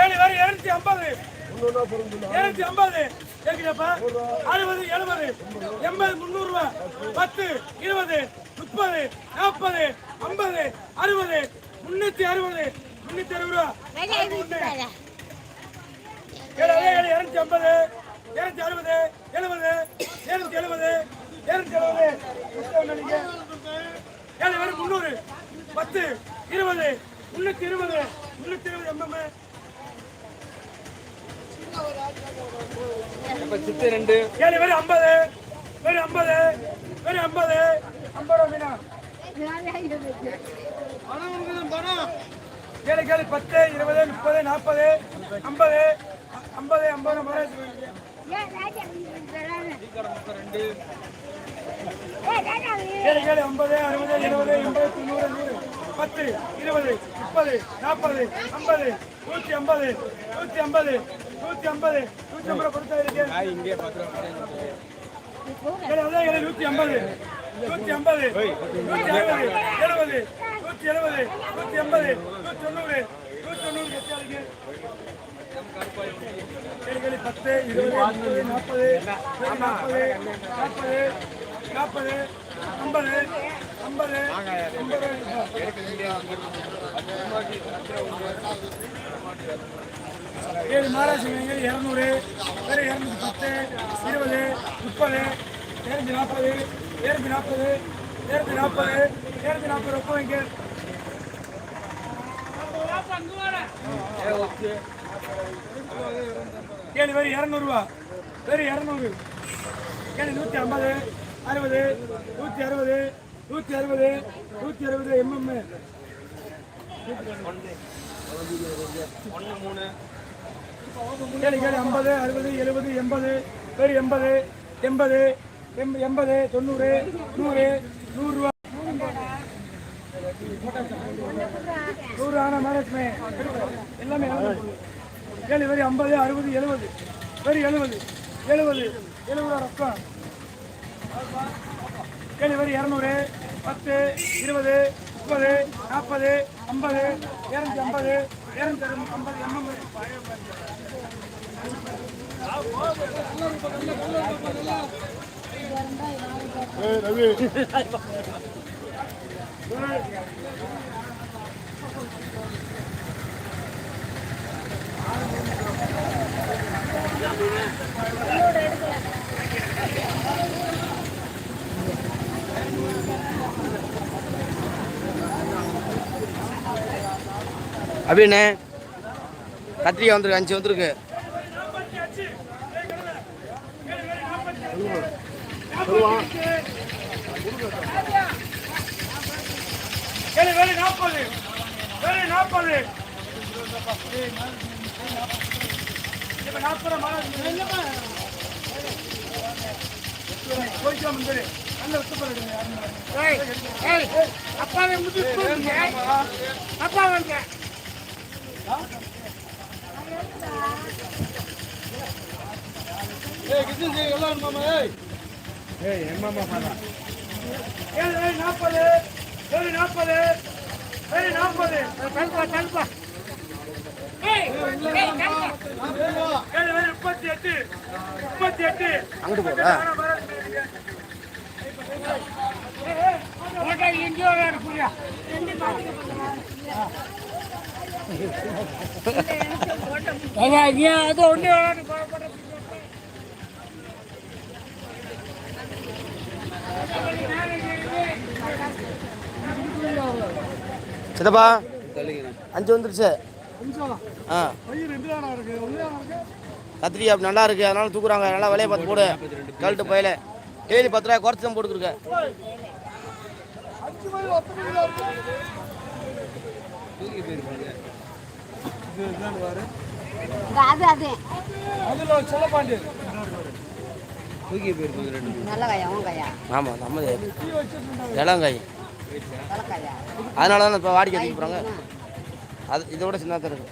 ஏழு வரை இருநூத்தி ஐம்பது. இருநூத்தி ஐம்பது. கேட்கிறப்ப அறுபது எழுபது. எண்பது முந்நூறு ரூபாய் பத்து இருபது முப்பது நாற்பது ஐம்பது அறுபது முன்னூத்தி அறுபது முன்னூத்தி அறுபது ரூபா. இருநூத்தி ஐம்பது இருநூத்தி அறுபது எழுபது இருநூத்தி எழுபது இருநூத்தி எழுபது. பத்து இருபது முன்னூத்தி இருபது முன்னூத்தி இருபது எம்எம் சித்து ரெண்டு. ஏழு பேர் ஐம்பது பேர் ஐம்பது பேர் ஐம்பது. ஐம்பது ரூபா ஏழு கேளு பத்து இருபது முப்பது நாற்பது ஐம்பது ஐம்பது ஐம்பது ஐம்பது. ஏழு ஐம்பது அறுபது எழுபது எண்பது தொண்ணூறு நூறு. பத்து இருபது முப்பது நாற்பது ஐம்பது நூற்றி ஐம்பது நூற்றி ஐம்பது நூற்றி ஐம்பது நூற்றி ஐம்பது கொடுத்தா இருக்கு நூற்றி ஐம்பது நூற்றி ஐம்பது நூற்றி அறுபது எழுபது நூற்றி எழுபது நூற்றி எண்பது நூற்றி தொண்ணூறு நூற்றி தொண்ணூறு ஏழு ஏழு பத்து இருபது நாற்பது நாற்பது நாற்பது நாற்பது ஐம்பது ஐம்பது ஐம்பது ஏழு மாராசிங்க இரநூறு வேறு இரநூத்தி பத்து இருபது முப்பது இரநூத்தி நாற்பது இரநூத்தி நாற்பது இரநூத்தி நாற்பது இரநூத்தி நாற்பது ரொம்ப வைங்க ஏழு பேர் இரநூறுவா வேறு இரநூறு. ஏழு நூற்றி ஐம்பது அறுபது நூற்றி அறுபது நூற்றி அறுபது நூற்றி அறுபது எம்எம் கேளு கேளு ஐம்பது அறுபது எழுபது எண்பது பேர் எண்பது எண்பது எம் எண்பது தொண்ணூறு நூறு நூறுரூவா. நூறு ஆனால் மேரேஜ்மே எல்லாமே கேள்வி பேர் ஐம்பது அறுபது எழுபது பேர் எழுபது எழுபது எழுபது ரொக்கம் டெலிவரி இரநூறு பத்து இருபது முப்பது நாற்பது ஐம்பது இரநூத்தி ஐம்பது இரநூத்தி ஐம்பது எண்பது. அப்படின்னு கத்திரிக்காய் வந்துருக்கு அஞ்சு வந்துருக்கு. அப்பா வேலை நாற்பது நாற்பது அப்பா வந்து நாற்பது நாற்பது நாற்பது தல்பா முப்பத்தி எட்டு முப்பத்தி எட்டு அங்கிட்டு போதா எங்கேயோ வேறு புரியா அது ஒன்று சித்தப்பா அஞ்சு வந்துருச்சு. ஆ. அப்படி நல்லா இருக்கு அதனால தூக்குறாங்க. நல்லா விலையை பார்த்து போடு. கழட்டு போயில. டெய்லி பத்து ரூபாய் குறைச்சி தான் போட்டுருக்க அது அது. அதுல செல்லப்பாண்டி நல்ல காயா உன் காயா? ஆமாம் நம்ம இளங்காய். அதனால தான் இப்போ வாடிக்கை தூக்கி போகிறாங்க அது இதோட சின்னதாக இருக்கு.